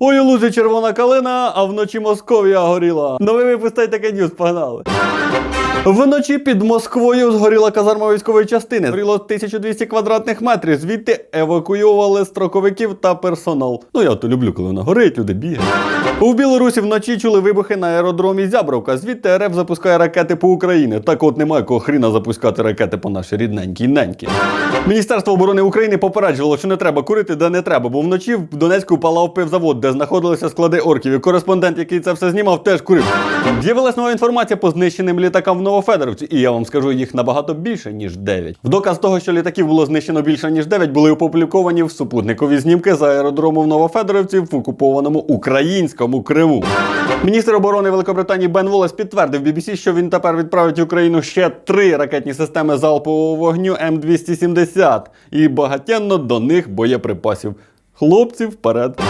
Ой, лузі червона калина, а вночі Московія горіла. Новий випуск «Тай таке ньюс, погнали. Вночі під Москвою згоріла казарма військової частини. Згоріло 1200 квадратних метрів. Звідти евакуювали строковиків та персонал. Ну я то люблю, коли вона горить, люди бігають. У Білорусі вночі чули вибухи на аеродромі Зябровка. Звідти РФ запускає ракети по Україні. Так от немає кого хріна запускати ракети по нашій рідненькій неньки. Міністерство оборони України попереджувало, що не треба курити, де не треба, бо вночі в Донецьку палав пивзавод, де знаходилися склади орків. І кореспондент, який це все знімав, теж курив. З'явилась нова інформація по знищеним літакам в Новофедоровці, і я вам скажу їх набагато більше, ніж 9. В доказ того, що літаків було знищено більше, ніж 9, були опубліковані в супутникові знімки з аеродрому в Новофедоровці в окупованому українському Криму. Міністр оборони Великобританії Бен Волес підтвердив BBC, що він тепер відправить в Україну ще три ракетні системи залпового вогню М270 і багатенно до них боєприпасів. Хлопці вперед.